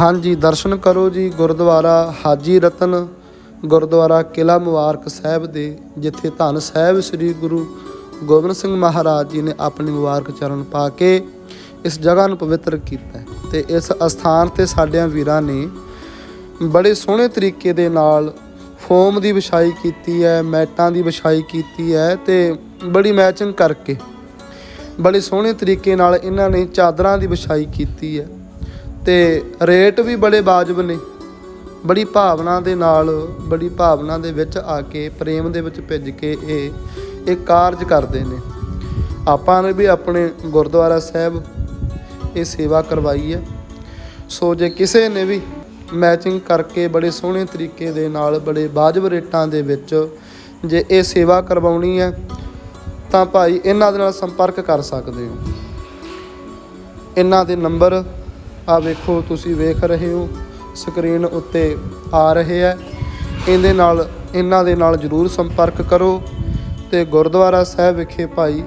ਹਾਂਜੀ, ਦਰਸ਼ਨ ਕਰੋ ਜੀ ਗੁਰਦੁਆਰਾ ਹਾਜੀ ਰਤਨ, ਗੁਰਦੁਆਰਾ ਕਿਲਾ ਮੁਬਾਰਕ ਸਾਹਿਬ ਦੇ, ਜਿੱਥੇ ਧੰਨ ਸਾਹਿਬ ਸ੍ਰੀ ਗੁਰੂ ਗੋਬਿੰਦ ਸਿੰਘ ਮਹਾਰਾਜ ਜੀ ਨੇ ਆਪਣੀ ਮੁਬਾਰਕ ਚਰਨ ਪਾ ਕੇ ਇਸ ਜਗ੍ਹਾ ਨੂੰ ਪਵਿੱਤਰ ਕੀਤਾ ਹੈ ਤੇ ਇਸ ਅਸਥਾਨ ਤੇ ਸਾਡਿਆਂ ਵੀਰਾਂ ਨੇ ਬੜੇ ਸੋਹਣੇ ਤਰੀਕੇ ਦੇ ਨਾਲ ਫੋਮ ਦੀ ਵਿਛਾਈ ਕੀਤੀ ਹੈ, ਮੈਟਾਂ ਦੀ ਵਿਛਾਈ ਕੀਤੀ ਹੈ ਤੇ ਬੜੀ ਮੈਚਿੰਗ ਕਰਕੇ ਬੜੇ ਸੋਹਣੇ ਤਰੀਕੇ ਨਾਲ ਇਹਨਾਂ ਨੇ ਚਾਦਰਾਂ ਦੀ ਵਿਛਾਈ ਕੀਤੀ ਹੈ। ਤੇ ਰੇਟ ਵੀ ਬੜੇ ਵਾਜਬ ਨੇ। ਬੜੀ ਭਾਵਨਾ ਦੇ ਨਾਲ, ਬੜੀ ਭਾਵਨਾ ਦੇ ਵਿੱਚ ਆ ਕੇ, ਪ੍ਰੇਮ ਦੇ ਵਿੱਚ ਭਿੱਜ ਕੇ ਇਹ ਇਹ ਕਾਰਜ ਕਰਦੇ ਨੇ। ਆਪਾਂ ਨੇ ਵੀ ਆਪਣੇ ਗੁਰਦੁਆਰਾ ਸਾਹਿਬ ਇਹ ਸੇਵਾ ਕਰਵਾਈ ਹੈ। ਸੋ ਜੇ ਕਿਸੇ ਨੇ ਵੀ ਮੈਚਿੰਗ ਕਰਕੇ ਬੜੇ ਸੋਹਣੇ ਤਰੀਕੇ ਦੇ ਨਾਲ, ਬੜੇ ਵਾਜਬ ਰੇਟਾਂ ਦੇ ਵਿੱਚ ਜੇ ਇਹ ਸੇਵਾ ਕਰਵਾਉਣੀ ਹੈ, ਤਾਂ ਭਾਈ ਇਹਨਾਂ ਦੇ ਨਾਲ ਸੰਪਰਕ ਕਰ ਸਕਦੇ ਹੋ। ਇਹਨਾਂ ਦੇ ਨੰਬਰ ਆ ਵੇਖੋ, ਤੁਸੀਂ ਵੇਖ ਰਹੇ ਹੋ, ਸਕਰੀਨ ਉੱਤੇ ਆ ਰਹੇ ਹੈ। ਇਹਦੇ ਨਾਲ, ਇਹਨਾਂ ਦੇ ਨਾਲ ਜਰੂਰ ਸੰਪਰਕ ਕਰੋ ਤੇ ਗੁਰਦੁਆਰਾ ਸਾਹਿਬ ਵਿਖੇ ਭਾਈ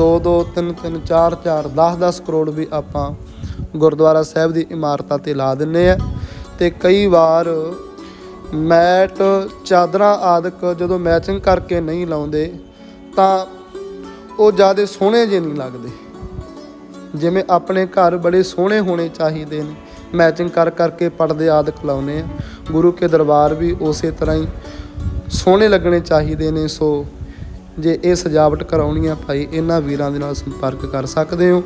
2 2 3 3 4 4 10 10 ਕਰੋੜ ਵੀ ਆਪਾਂ ਗੁਰਦੁਆਰਾ ਸਾਹਿਬ ਦੀ ਇਮਾਰਤਾਂ ਤੇ ਲਾ ਦਿੰਨੇ ਆ। ਤੇ ਕਈ ਵਾਰ ਮੈਟ, ਚਾਦਰਾਂ ਆਦਿਕ ਜਦੋਂ ਮੈਚਿੰਗ ਕਰਕੇ ਨਹੀਂ ਲਾਉਂਦੇ ਤਾਂ ਉਹ ਜ਼ਿਆਦਾ ਸੋਹਣੇ ਜਿਹੇ ਨਹੀਂ ਲੱਗਦੇ। ਜਿਵੇਂ ਆਪਣੇ ਘਰ ਬੜੇ ਸੋਹਣੇ ਹੋਣੇ ਚਾਹੀਦੇ ਨੇ। ਮੈਚਿੰਗ ਕਰ ਕਰਕੇ ਪਰਦੇ ਆਦਿਕ ਲਾਉਨੇ ਆ। ਗੁਰੂ ਕੇ ਦਰਬਾਰ ਵੀ ਉਸੇ ਤਰ੍ਹਾਂ ਹੀ ਸੋਹਣੇ ਲੱਗਣੇ ਚਾਹੀਦੇ ਨੇ। ਸੋ ਜੇ ਇਹ ਸਜਾਵਟ ਕਰਾਉਣੀ ਆ ਭਾਈ, ਇਹਨਾਂ ਵੀਰਾਂ ਦੇ ਨਾਲ ਸੰਪਰਕ ਕਰ ਸਕਦੇ ਹੋ।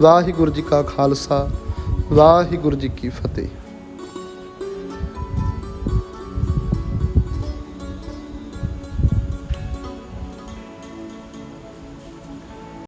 ਵਾਹਿਗੁਰੂ ਜੀ ਕਾ ਖਾਲਸਾ, ਵਾਹਿਗੁਰੂ ਜੀ ਕੀ ਫਤਿਹ।